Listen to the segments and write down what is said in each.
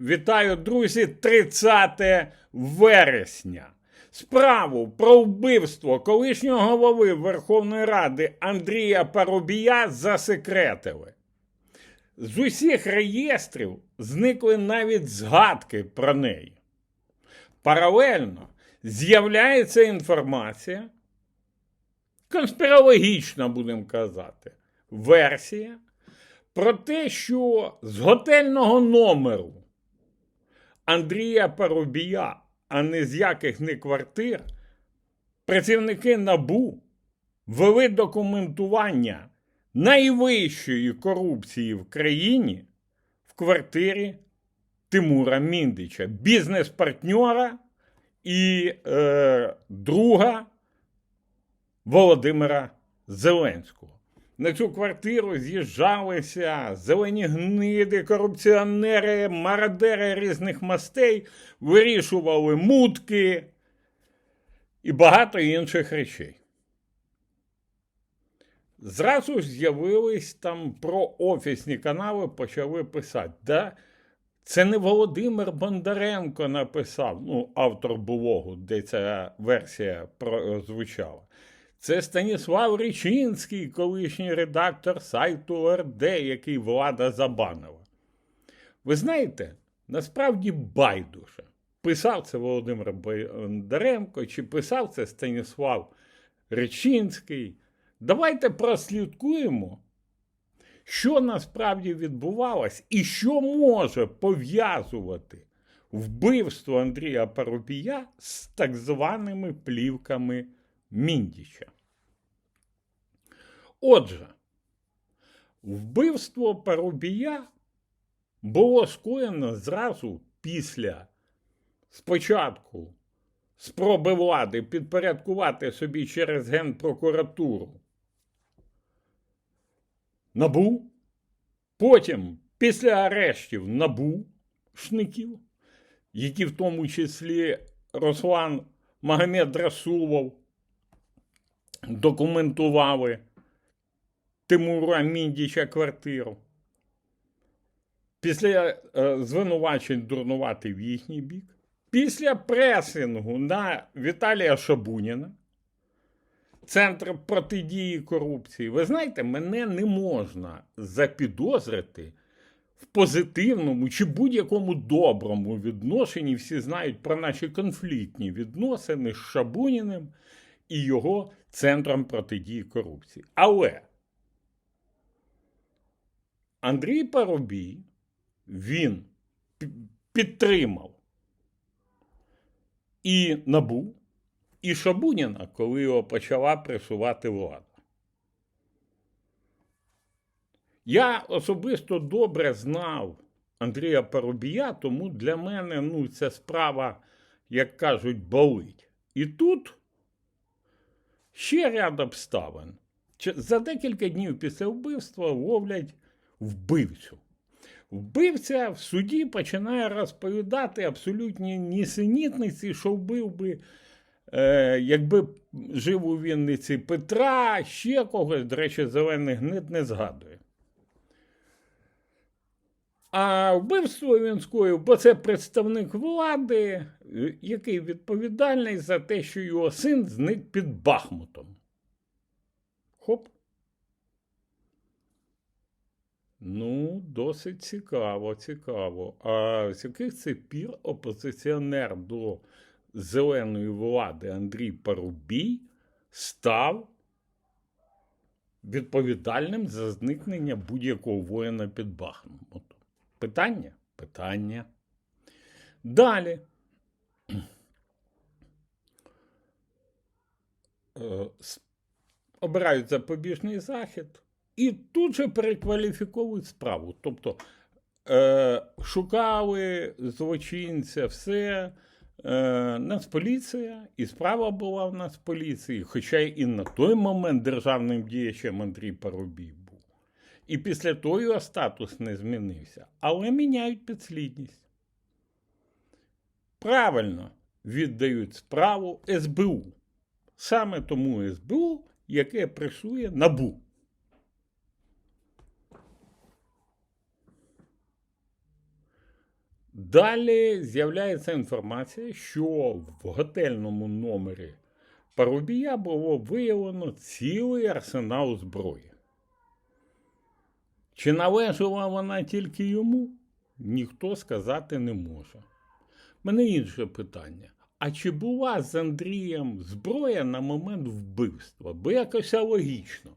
Вітаю, друзі, 30 вересня. Справу про вбивство колишнього голови Верховної Ради Андрія Парубія засекретили. З усіх реєстрів зникли навіть згадки про неї. Паралельно з'являється інформація, конспірологічна, будемо казати, версія про те, що з готельного номеру Андрія Парубія, а не з яких не квартир, працівники НАБУ вели документування найвищої корупції в країні в квартирі Тимура Міндича, бізнес-партньора і е, друга Володимира Зеленського. На цю квартиру з'їжджалися зелені гниди, корупціонери, мародери різних мастей, вирішували мутки і багато інших речей. Зразу ж з'явились там про офісні канали, почали писати. Да? Це не Володимир Бондаренко написав, ну, автор блогу, де ця версія прозвучала. Це Станіслав Річинський, колишній редактор сайту ОРД, який влада забанила. Ви знаєте, насправді байдуже. Писав це Володимир Бондаренко, чи писав це Станіслав Речинський. Давайте прослідкуємо, що насправді відбувалось і що може пов'язувати вбивство Андрія Парубія з так званими плівками Міндіча. Отже, вбивство Парубія було скоєно зразу після спочатку спроби влади підпорядкувати собі через Генпрокуратуру. Набу, потім після арештів набу шників, які в тому числі Руслан Магомед Расулов документували Тимура Міндіча квартиру. Після е, звинувачень дурнувати в їхній бік, після пресингу на Віталія Шабуніна, Центр протидії корупції. Ви знаєте, мене не можна запідозрити в позитивному чи будь-якому доброму відношенні. Всі знають про наші конфліктні відносини з Шабуніним і його центром протидії корупції. Але Андрій Парубій він підтримав і набув, і Шабуніна, коли його почала пресувати влада. Я особисто добре знав Андрія Парубія, тому для мене ну, ця справа, як кажуть, болить. І тут ще ряд обставин. За декілька днів після вбивства ловлять вбивцю. Вбивця в суді починає розповідати абсолютні нісенітниці, що вбив би, е, якби жив у Вінниці Петра, ще когось, до речі, зелений гнид не згадує. А вбивство він бо це представник влади, який відповідальний за те, що його син зник під Бахмутом. Хоп. Ну, досить цікаво, цікаво. А з яких це пір опозиціонер до зеленої влади Андрій Парубій став відповідальним за зникнення будь-якого воїна під Бахмутом? Питання? Питання. Далі. Е, обирають запобіжний захід і тут же перекваліфіковують справу. Тобто е, шукали злочинця, все. Е, Нацполіція, і справа була в Нацполіції, хоча і на той момент державним діячем Андрій Парубій був. І після того його статус не змінився, але міняють підслідність. Правильно віддають справу СБУ. Саме тому СБУ, яке пресує набу. Далі з'являється інформація, що в готельному номері Парубія було виявлено цілий арсенал зброї. Чи належала вона тільки йому, ніхто сказати не може. Мене інше питання. А чи була з Андрієм зброя на момент вбивства? Бо якось логічно.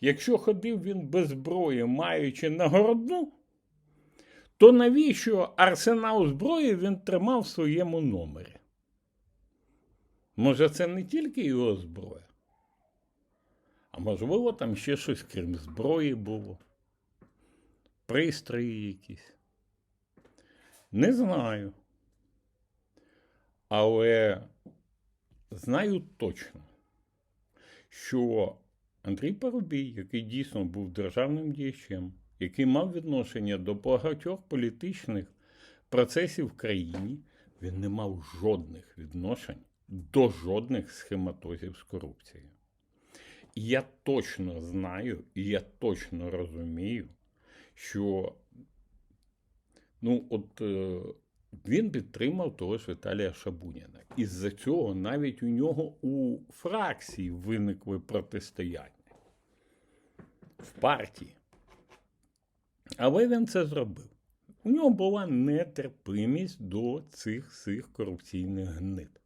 Якщо ходив він без зброї, маючи нагородну, то навіщо арсенал зброї він тримав в своєму номері? Може, це не тільки його зброя? А можливо, там ще щось крім зброї було? Пристрої якісь? Не знаю. Але знаю точно, що Андрій Парубій, який дійсно був державним діячем, який мав відношення до багатьох політичних процесів в країні, він не мав жодних відношень до жодних схематозів з корупцією. І я точно знаю, і я точно розумію, що ну, от, е, він підтримав того ж Віталія Шабуніна. Із-за цього навіть у нього у фракції виникли протистояння в партії. Але він це зробив. У нього була нетерпимість до цих всіх корупційних гнид.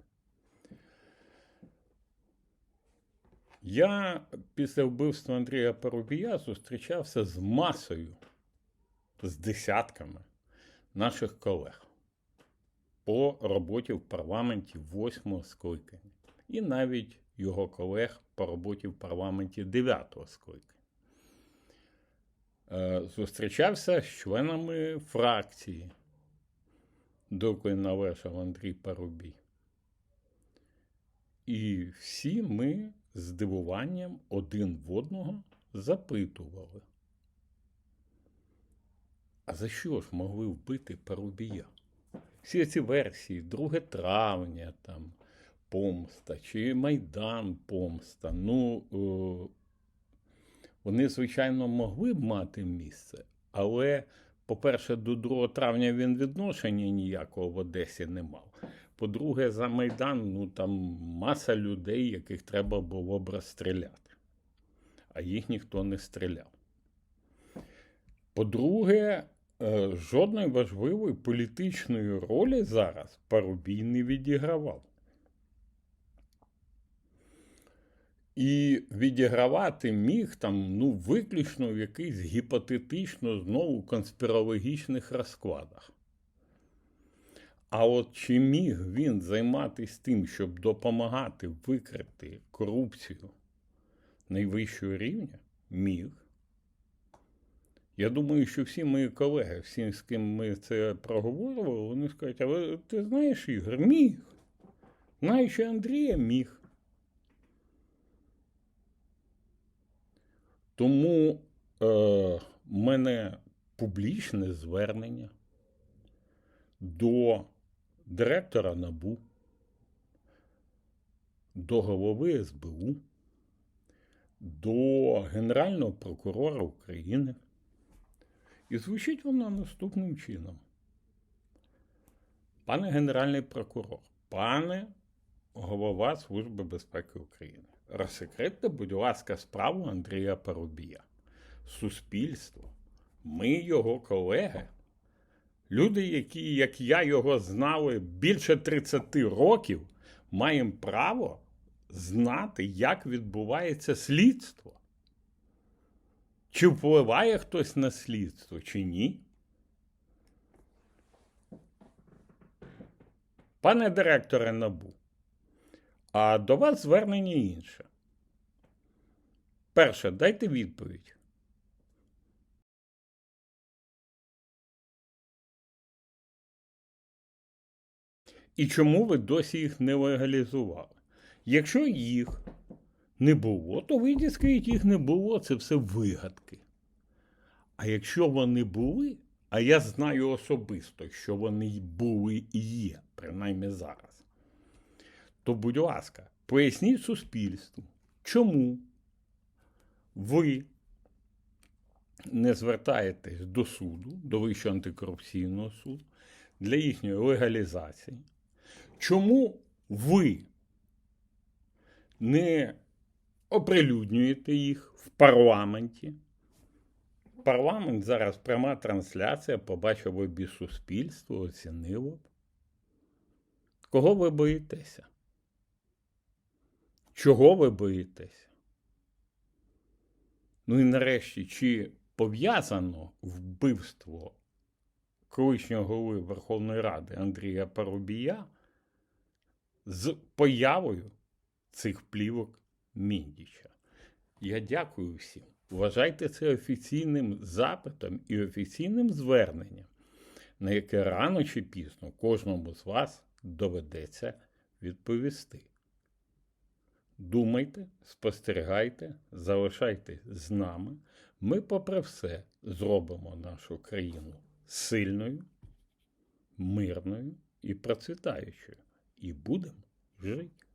Я після вбивства Андрія Парубія зустрічався з масою, з десятками наших колег по роботі в парламенті восьмого скликання, і навіть його колег по роботі в парламенті дев'ятого скликання. Е, Зустрічався з членами фракції, до якої належав Андрій Парубій. І всі ми здивуванням один в одного запитували. А за що ж могли вбити Парубія? Всі ці версії 2 травня, там, помста, чи Майдан помста. Ну, е, вони, звичайно, могли б мати місце, але, по-перше, до 2 травня він відношення ніякого в Одесі не мав. По-друге, за Майдан ну, там маса людей, яких треба було б розстріляти, а їх ніхто не стріляв. По-друге, е, жодної важливої політичної ролі зараз Парубій не відігравав. І відігравати міг там, ну, виключно в якихось гіпотетично знову конспірологічних розкладах. А от чи міг він займатися тим, щоб допомагати викрити корупцію найвищого рівня? Міг. Я думаю, що всі мої колеги, всі, з ким ми це проговорювали, вони скажуть, але ти знаєш, Ігор, міг. Знаючи Андрія, міг. Тому е, мене публічне звернення до директора НАБУ, до голови СБУ, до Генерального прокурора України. І звучить воно наступним чином. Пане Генеральний прокурор, пане голова Служби безпеки України, розсекретьте, будь ласка, справу Андрія Парубія. Суспільство, ми його колеги, люди, які, як я його знали більше 30 років, маємо право знати, як відбувається слідство. Чи впливає хтось на слідство, чи ні? Пане директоре НАБУ, а до вас звернення інше. Перше, дайте відповідь. І чому ви досі їх не легалізували? Якщо їх не було, то скажіть, їх не було, це все вигадки. А якщо вони були, а я знаю особисто, що вони були і є, принаймні зараз, то, будь ласка, поясніть суспільству, чому ви не звертаєтесь до суду, до Вищого антикорупційного суду, для їхньої легалізації. Чому ви не оприлюднюєте їх в парламенті? Парламент зараз пряма трансляція, побачив би суспільство, оцінило б. Кого ви боїтеся? Чого ви боїтеся? Ну і нарешті, чи пов'язано вбивство колишнього голови Верховної Ради Андрія Парубія з появою цих плівок Міндіча? Я дякую всім. Вважайте це офіційним запитом і офіційним зверненням, на яке рано чи пізно кожному з вас доведеться відповісти. Думайте, спостерігайте, залишайтесь з нами. Ми, попри все, зробимо нашу країну сильною, мирною і процвітаючою. І будемо жити.